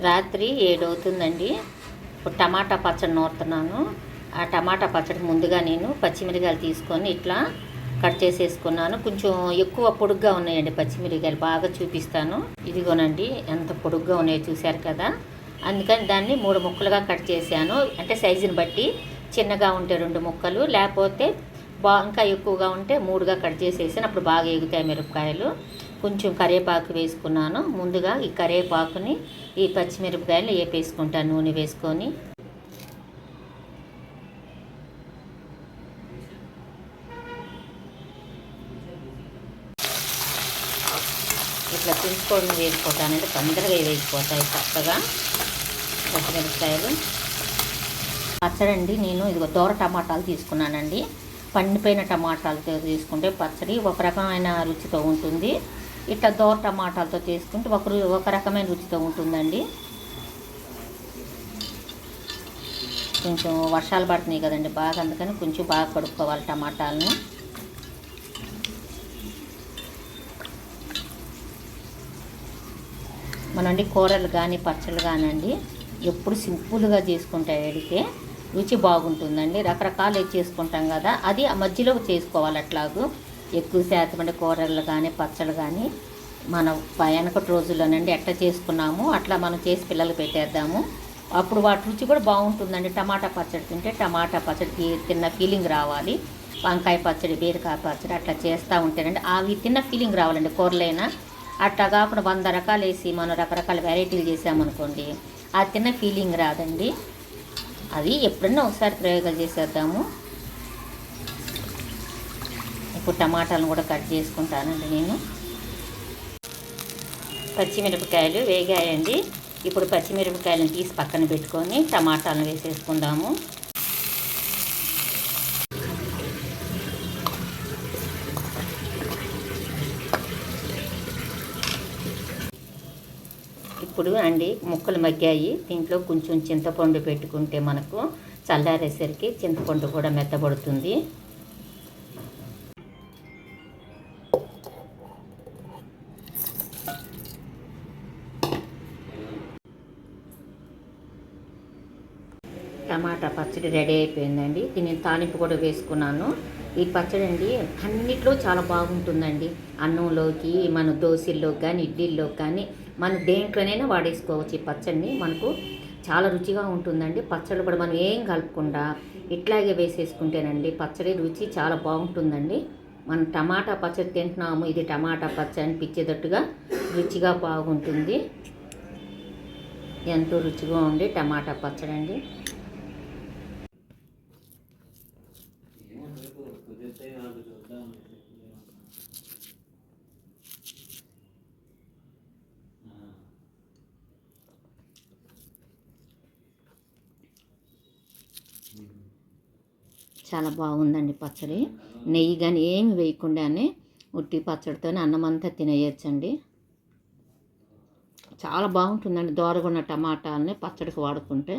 రాత్రి ఏడవుతుందండి. ఇప్పుడు టమాటా పచ్చడి నూరుతున్నాను. ఆ టమాటా పచ్చడి ముందుగా నేను పచ్చిమిరకాయలు తీసుకొని ఇట్లా కట్ చేసేసుకున్నాను. కొంచెం ఎక్కువ పొడుగ్గా ఉన్నాయండి పచ్చిమిరకాయలు బాగా చూపిస్తాను. ఇదిగోనండి ఎంత పొడుగ్గా ఉన్నాయో చూశారు కదా. అందుకని దాన్ని మూడు ముక్కలుగా కట్ చేశాను. అంటే సైజుని బట్టి చిన్నగా ఉంటే రెండు ముక్కలు లేకపోతే బా ఇంకా ఎక్కువగా ఉంటే మూడుగా కట్ చేసేసాను అప్పుడు బాగా ఎగుతాయి మిరపకాయలు. కొంచెం కరివేపాకు వేసుకున్నాను. ముందుగా ఈ కరివేపాకుని ఈ పచ్చిమిరపకాయలు వేపేసుకుంటాను నూనె వేసుకొని. ఇట్లా తుంచుకొని వేసుకోవటానికి తొందరగా వేగిపోతాయి చక్కగా పచ్చిమిరపకాయలు. పచ్చడండి నేను ఇదిగో దోర టమాటాలు తీసుకున్నానండి. పండిపోయిన టమాటాలతో తీసుకుంటే పచ్చడి ఒక రకమైన రుచితో ఉంటుంది. ఇట్లా దోర టమాటాలతో తీసుకుంటే ఒక రు- ఒక రకమైన రుచితో ఉంటుందండి. కొంచెం వర్షాలు పడుతున్నాయి కదండి బాగా అందుకని కొంచెం బాగా కడుక్కోవాలి టమాటాలను. మనండి కూరలు కానీ పచ్చళ్ళు కానండి ఎప్పుడు సింపుల్గా చేసుకుంటే అడిగితే రుచి బాగుంటుందండి. రకరకాలు చేసుకుంటాం కదా. అది మధ్యలో చేసుకోవాలి అట్లాగూ. ఎక్కువ శాతం అంటే కూరలు కానీ పచ్చళ్ళు కానీ మన వెనకటి రోజుల్లోనండి ఎట్లా చేసుకున్నాము అట్లా మనం చేసి పిల్లలు పెట్టేద్దాము. అప్పుడు వాటి రుచి కూడా బాగుంటుందండి. టమాటా పచ్చడి తింటే టమాటా పచ్చడికి తిన్న ఫీలింగ్ రావాలి. వంకాయ పచ్చడి బీరకాయ పచ్చడి అట్లా చేస్తూ ఉంటేనండి. అవి తిన్న ఫీలింగ్ రావాలండి కూరలైనా. అట్లా కాకుండా వంద రకాలు వేసి మనం రకరకాల వెరైటీలు చేసామనుకోండి ఆ తిన్న ఫీలింగ్ రాదండి. అది ఎప్పుడన్నా ఒకసారి ప్రయోగాలు చేసేద్దాము. ఇప్పుడు టమాటాలను కూడా కట్ చేసుకుంటానండి నేను. పచ్చిమిరపకాయలు వేగాయండి. ఇప్పుడు పచ్చిమిరపకాయలను తీసి పక్కన పెట్టుకొని టమాటాలను వేసేసుకుందాము. ఇప్పుడు అండి ముక్కలు మగ్గాయి. దీంట్లో కొంచెం చింతపండు పెట్టుకుంటే మనకు చల్లారేసరికి చింతపండు కూడా మెత్తబడుతుంది. టమాటా పచ్చడి రెడీ అయిపోయిందండి. దీన్ని తాలింపు కూడా వేసుకున్నాను. ఈ పచ్చడి అండి అన్నిట్లో చాలా బాగుంటుందండి. అన్నంలోకి మన దోశల్లోకి కానీ ఇడ్లీల్లోకి కానీ మన దేంట్లోనైనా వాడేసుకోవచ్చు ఈ పచ్చడిని. మనకు చాలా రుచిగా ఉంటుందండి. పచ్చడి కూడా మనం ఏం కలపకుండా ఇట్లాగే వేసేసుకుంటేనండి పచ్చడి రుచి చాలా బాగుంటుందండి. మనం టమాటా పచ్చడి తింటున్నాము. ఇది టమాటా పచ్చడి అనిపించేటట్టుగా రుచిగా బాగుంటుంది. ఎంతో రుచిగా ఉండి టమాటా పచ్చడి అండి చాలా బాగుందండి పచ్చడి. నెయ్యి కానీ ఏమి వేయకుండానే ఉట్టి పచ్చడితోనే అన్నం అంతా తినేయచ్చండి. చాలా బాగుంటుందండి దోరగొన్న టమాటాలని పచ్చడికి వాడుకుంటే.